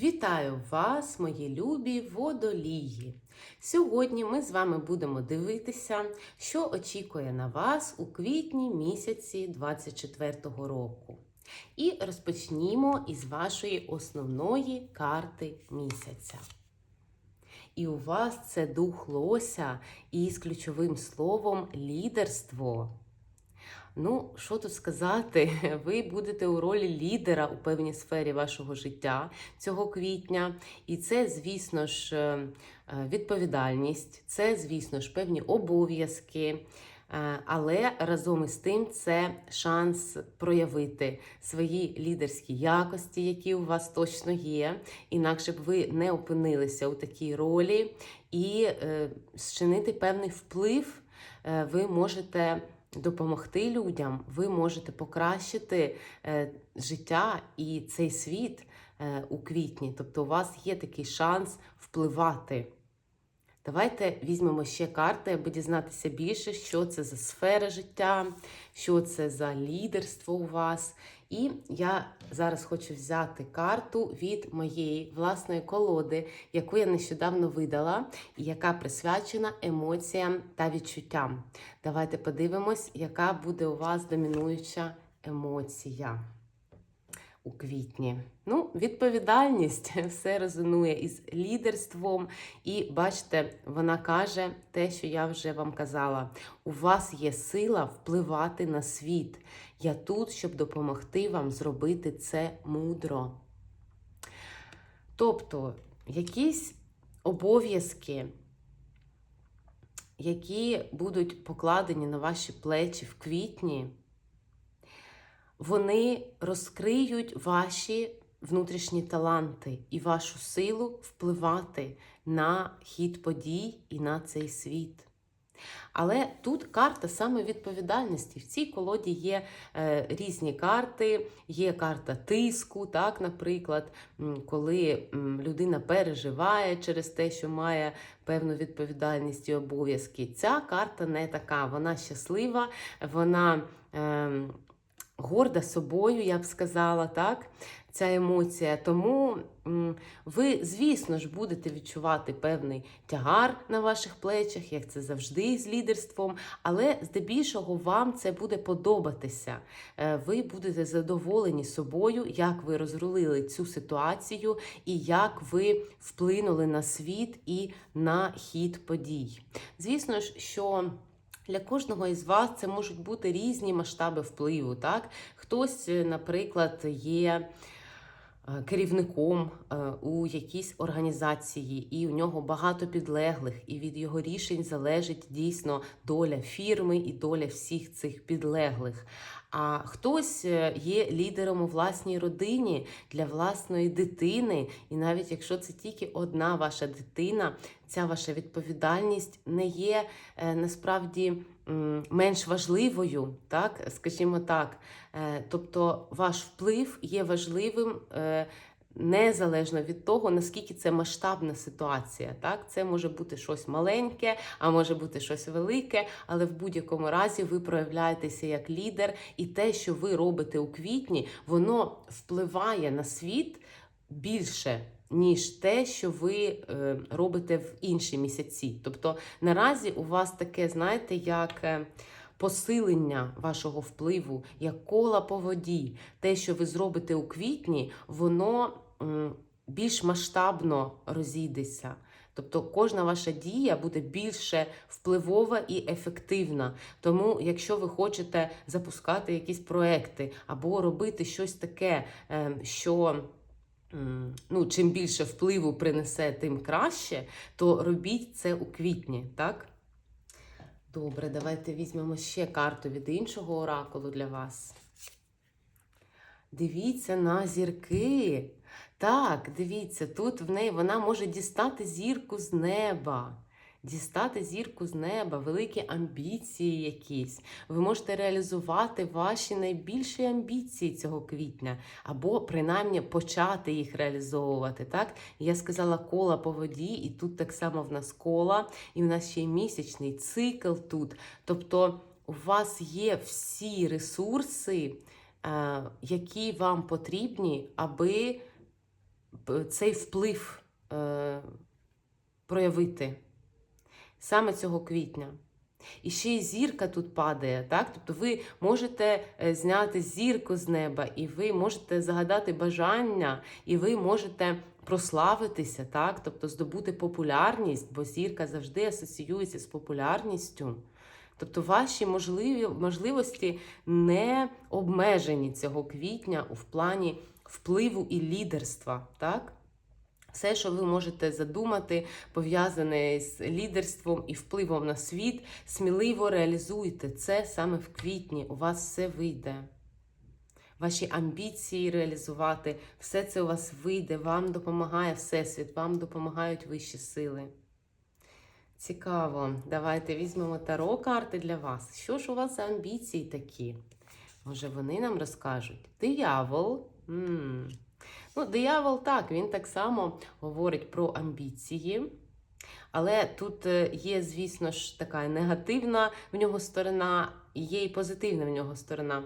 Вітаю вас, мої любі водолії! Сьогодні ми з вами будемо дивитися, що очікує на вас у квітні місяці 24-го року. І розпочнімо із вашої основної карти місяця. І у вас це дух лося із ключовим словом лідерство. Ну, що тут сказати? Ви будете у ролі лідера у певній сфері вашого життя цього квітня. І це, звісно ж, е, е, відповідальність, це, звісно ж, певні обов'язки. Е, Але разом із тим це шанс проявити свої лідерські якості, які у вас точно є, інакше б ви не опинилися у такій ролі, і зчинити певний вплив ви можете допомогти людям, ви можете покращити е, життя і цей світ е, у квітні. Тобто у вас є такий шанс впливати. Давайте візьмемо ще карти, аби дізнатися більше, що це за сфера життя, що це за лідерство у вас. І я зараз хочу взяти карту від моєї власної колоди, яку я нещодавно видала, і яка присвячена емоціям та відчуттям. Давайте подивимось, яка буде у вас домінуюча емоція у квітні. Ну, відповідальність все резонує із лідерством. І бачите, вона каже те, що я вже вам казала: у вас є сила впливати на світ. Я тут, щоб допомогти вам зробити це мудро. Тобто, якісь обов'язки, які будуть покладені на ваші плечі в квітні вони розкриють ваші внутрішні таланти і вашу силу впливати на хід подій і на цей світ. Але тут карта саме відповідальності. В цій колоді є е, різні карти, є карта тиску, так, наприклад, коли людина переживає через те, що має певну відповідальність і обов'язки. Ця карта не така, вона щаслива, вона. Е, горда собою, я б сказала, так, ця емоція. Тому ви, звісно ж, будете відчувати певний тягар на ваших плечах, як це завжди з лідерством, але здебільшого вам це буде подобатися. Е, ви будете задоволені собою, як ви розрулили цю ситуацію і як ви вплинули на світ і на хід подій. Звісно ж, що. Для кожного із вас це можуть бути різні масштаби впливу. Так? Хтось, е, наприклад, є керівником е, у якійсь організації, і у нього багато підлеглих, і від його рішень залежить дійсно доля фірми і доля всіх цих підлеглих. А хтось є лідером у власній родині для власної дитини, і навіть якщо це тільки одна ваша дитина, ця ваша відповідальність не є насправді менш важливою, так, скажімо так. Е, тобто ваш вплив є важливим. Е, незалежно від того, наскільки це масштабна ситуація. Так? Це може бути щось маленьке, а може бути щось велике, але в будь-якому разі ви проявляєтеся як лідер, і те, що ви робите у квітні, воно впливає на світ більше ніж те, що ви е, робите в інші місяці. Тобто наразі у вас таке, знаєте, як. Е, посилення вашого впливу, як кола по воді, те, що ви зробите у квітні, воно більш масштабно розійдеться. Тобто кожна ваша дія буде більше впливова і ефективна. Тому, якщо ви хочете запускати якісь проекти або робити щось таке, ем, що ну, чим більше впливу принесе, тим краще, то робіть це у квітні, так? Добре, давайте візьмемо ще карту від іншого оракулу для вас. Дивіться на зірки. Так, дивіться, тут в неї вона може дістати зірку з неба дістати зірку з неба, великі амбіції якісь. Ви можете реалізувати ваші найбільші амбіції цього квітня, або принаймні почати їх реалізовувати. Так? Я сказала кола по воді, і тут так само в нас кола, і в нас ще й місячний цикл тут. Тобто у вас є всі ресурси, е, які вам потрібні, аби цей вплив е, проявити саме цього квітня. І ще й зірка тут падає, так? Тобто ви можете е, зняти зірку з неба, і ви можете загадати бажання, і ви можете прославитися, так? Тобто здобути популярність, бо зірка завжди асоціюється з популярністю. Тобто ваші можливі, можливості не обмежені цього квітня у плані впливу і лідерства, так? Все, що ви можете задумати, пов'язане з лідерством і впливом на світ, сміливо реалізуйте це саме в квітні. У вас все вийде. Ваші амбіції реалізувати, все це у вас вийде, вам допомагає Всесвіт, вам допомагають вищі сили. Цікаво. Давайте візьмемо таро карти для вас. Що ж у вас за амбіції такі? Може, вони нам розкажуть? Диявол. м Ну, диявол так, він так само говорить про амбіції. Але тут е, є, звісно ж, така негативна в нього сторона, і є і позитивна в нього сторона.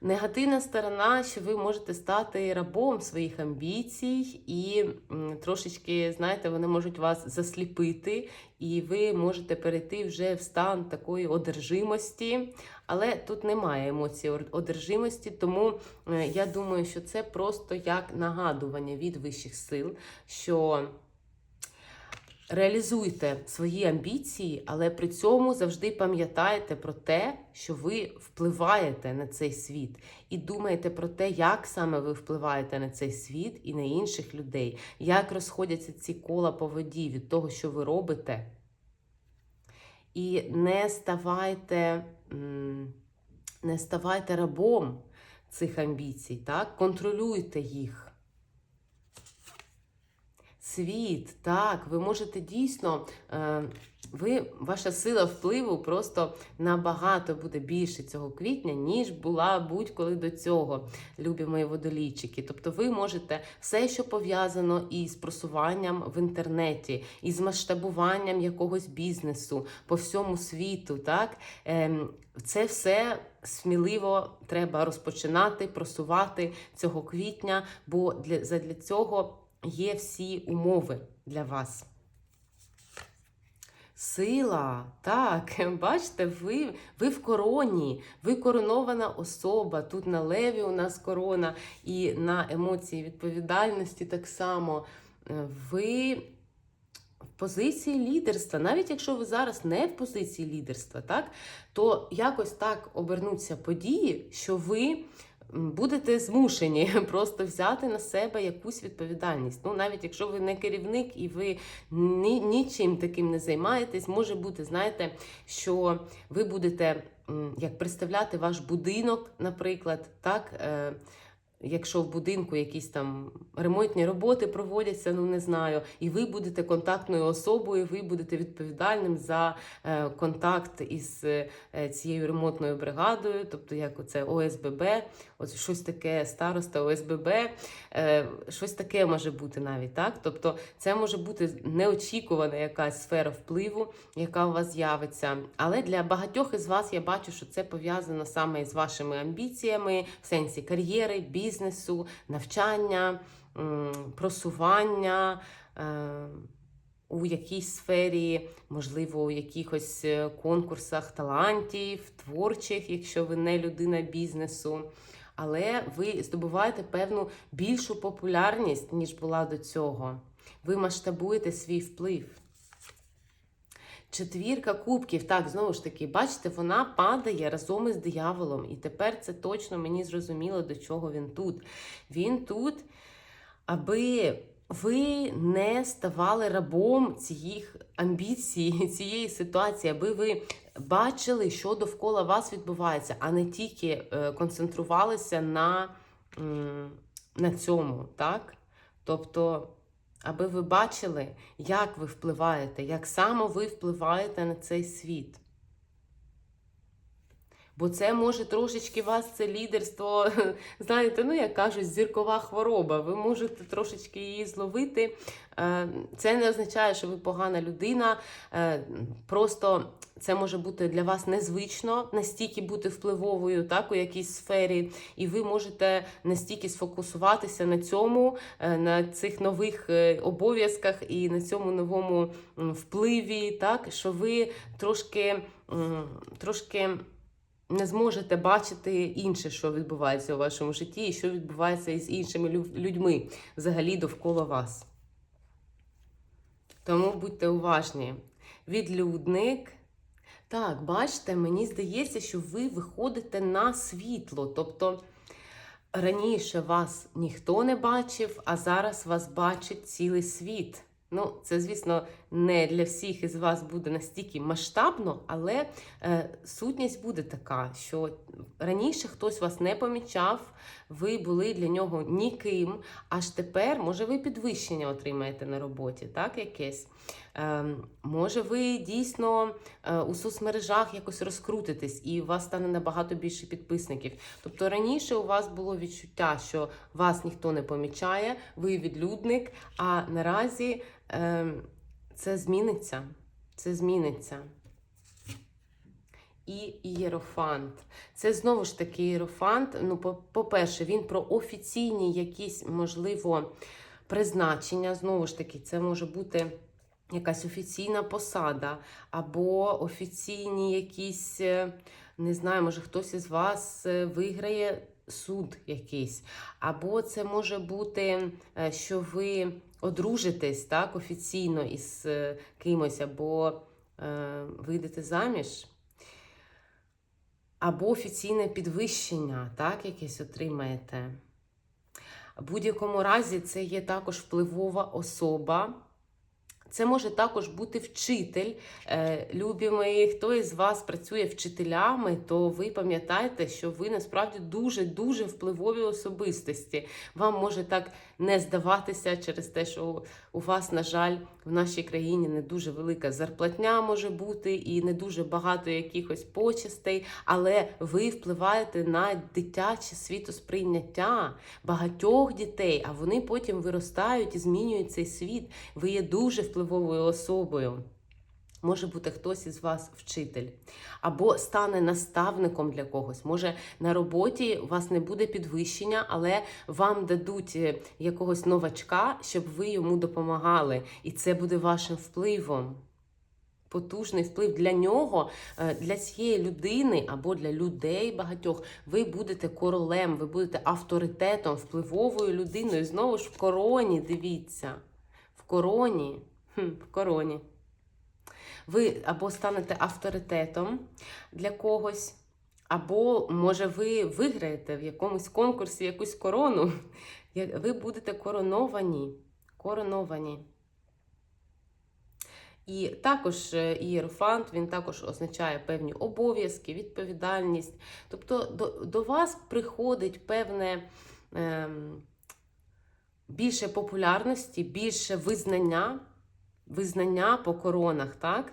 Негативна сторона, що ви можете стати рабом своїх амбіцій, і трошечки, знаєте, вони можуть вас засліпити, і ви можете перейти вже в стан такої одержимості. Але тут немає емоції одержимості, тому е, я думаю, що це просто як нагадування від вищих сил, що реалізуйте свої амбіції, але при цьому завжди пам'ятайте про те, що ви впливаєте на цей світ, і думаєте про те, як саме ви впливаєте на цей світ і на інших людей, як розходяться ці кола по воді від того, що ви робите. І не ставайте, не ставайте рабом цих амбіцій, так? контролюйте їх. Світ, так, ви можете дійсно, е, ви, ваша сила впливу просто набагато буде більше цього квітня, ніж була будь-коли до цього, любі мої водолійчики. Тобто ви можете все, що пов'язано із просуванням в інтернеті, із масштабуванням якогось бізнесу по всьому світу, так, ем, це все сміливо треба розпочинати, просувати цього квітня, бо для, задля цього є всі умови для вас. Сила, так, бачите, ви, ви в короні, ви коронована особа. Тут на леві у нас корона, і на емоції відповідальності так само. Е, Ви в позиції лідерства, навіть якщо ви зараз не в позиції лідерства, так, то якось так обернуться події, що ви будете змушені просто взяти на себе якусь відповідальність. Ну, навіть якщо ви не керівник і ви ні, нічим таким не займаєтесь, може бути, знаєте, що ви будете як представляти ваш будинок, наприклад, так. Якщо в будинку якісь там ремонтні роботи проводяться, ну не знаю, і ви будете контактною особою, ви будете відповідальним за е, контакт із е, цією ремонтною бригадою, тобто як оце ОСББ, от щось таке староста ОСББ, е, щось таке може бути навіть так. Тобто, це може бути неочікувана якась сфера впливу, яка у вас з'явиться. Але для багатьох із вас я бачу, що це пов'язано саме із вашими амбіціями в сенсі кар'єри, бізнесу, навчання, просування. е, У якійсь сфері, можливо, у якихось е, конкурсах талантів, творчих, якщо ви не людина бізнесу. Але ви здобуваєте певну більшу популярність, ніж була до цього. Ви масштабуєте свій вплив. Четвірка кубків, так, знову ж таки, бачите, вона падає разом із дияволом. І тепер це точно мені зрозуміло, до чого він тут. Він тут, аби ви не ставали рабом цих амбіцій, цієї ситуації, аби ви бачили, що довкола вас відбувається, а не тільки е, концентрувалися на, на цьому, так? Тобто аби ви бачили, як ви впливаєте, як саме ви впливаєте на цей світ. Бо це може трошечки вас це лідерство, знаєте, ну як кажуть, зіркова хвороба. Ви можете трошечки її зловити. Е, Це не означає, що ви погана людина. Е, Просто це може бути для вас незвично настільки бути впливовою, так у якійсь сфері, і ви можете настільки сфокусуватися на цьому, е, на цих нових обов'язках і на цьому новому впливі, так що ви трошки, трошки не зможете бачити інше, що відбувається у вашому житті, і що відбувається із іншими людьми взагалі довкола вас. Тому будьте уважні. Відлюдник. Так, бачите, мені здається, що ви виходите на світло. Тобто раніше вас ніхто не бачив, а зараз вас бачить цілий світ. Ну, це, звісно, не для всіх із вас буде настільки масштабно, але е, сутність буде така, що раніше хтось вас не помічав, ви були для нього ніким, аж тепер, може, ви підвищення отримаєте на роботі, так, якесь. Е, може, ви дійсно е, у соцмережах якось розкрутитесь і у вас стане набагато більше підписників. Тобто раніше у вас було відчуття, що вас ніхто не помічає, ви відлюдник, а наразі е, це зміниться. Це зміниться. І ієрофант. Це знову ж таки ієрофант. Ну, по- по-перше, він про офіційні якісь, можливо, призначення. Знову ж таки, це може бути якась офіційна посада, або офіційні якісь, е, не знаю, може хтось із вас е, виграє суд якийсь. Або це може бути, е, що ви одружитесь так, офіційно із е, кимось, або е, вийдете заміж. Або офіційне підвищення, так, якесь отримаєте. В будь-якому разі це є також впливова особа. Це може також бути вчитель. Е, Любі мої, хто із вас працює вчителями, то ви пам'ятаєте, що ви насправді дуже-дуже впливові особистості. Вам може так не здаватися через те, що у вас, на жаль, в нашій країні не дуже велика зарплатня може бути і не дуже багато якихось почестей, але ви впливаєте на дитяче світосприйняття багатьох дітей, а вони потім виростають і змінюють цей світ. Ви є дуже впливовою особою. Може бути хтось із вас вчитель, або стане наставником для когось. Може на роботі у вас не буде підвищення, але вам дадуть е, якогось новачка, щоб ви йому допомагали. І це буде вашим впливом. Потужний вплив для нього, е, для цієї людини або для людей багатьох. Ви будете королем, ви будете авторитетом, впливовою людиною. Знову ж в короні, дивіться. В короні. Хм, в короні. Ви або станете авторитетом для когось, або, може, ви виграєте в якомусь конкурсі якусь корону. Ви будете короновані. Короновані. І також е, ієрофант, він також означає певні обов'язки, відповідальність. Тобто до, до вас приходить певне ем, більше популярності, більше визнання, визнання по коронах, так?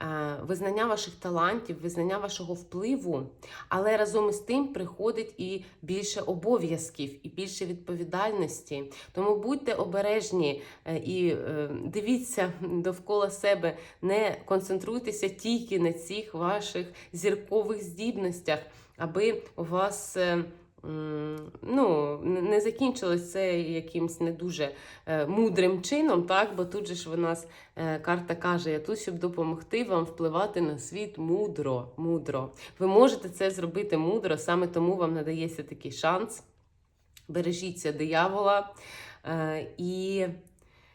Е, Визнання ваших талантів, визнання вашого впливу, але разом із тим приходить і більше обов'язків, і більше відповідальності. Тому будьте обережні е, і е, дивіться довкола себе, не концентруйтеся тільки на цих ваших зіркових здібностях, аби у вас. Ну, не закінчилось це якимсь не дуже е, мудрим чином, так? Бо тут же ж в нас е, карта каже: я тут, щоб допомогти вам впливати на світ мудро. мудро. Ви можете це зробити мудро, саме тому вам надається такий шанс. Бережіться диявола е, і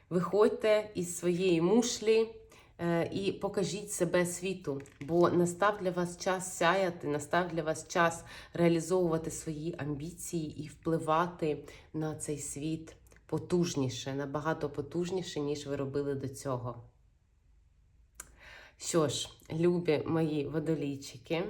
виходьте із своєї мушлі. Е, І покажіть себе світу, бо настав для вас час сяяти, настав для вас час реалізовувати свої амбіції і впливати на цей світ потужніше, набагато потужніше, ніж ви робили до цього. Що ж, любі мої водолійчики,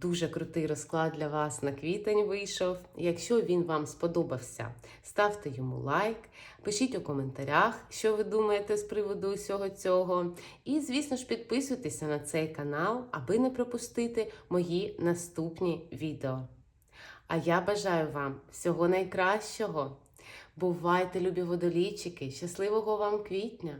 Дуже крутий розклад для вас на квітень вийшов. Якщо він вам сподобався, ставте йому лайк, пишіть у коментарях, що ви думаєте з приводу усього цього. І, звісно ж, підписуйтеся на цей канал, аби не пропустити мої наступні відео. А я бажаю вам всього найкращого. Бувайте, любі водолійчики! Щасливого вам квітня!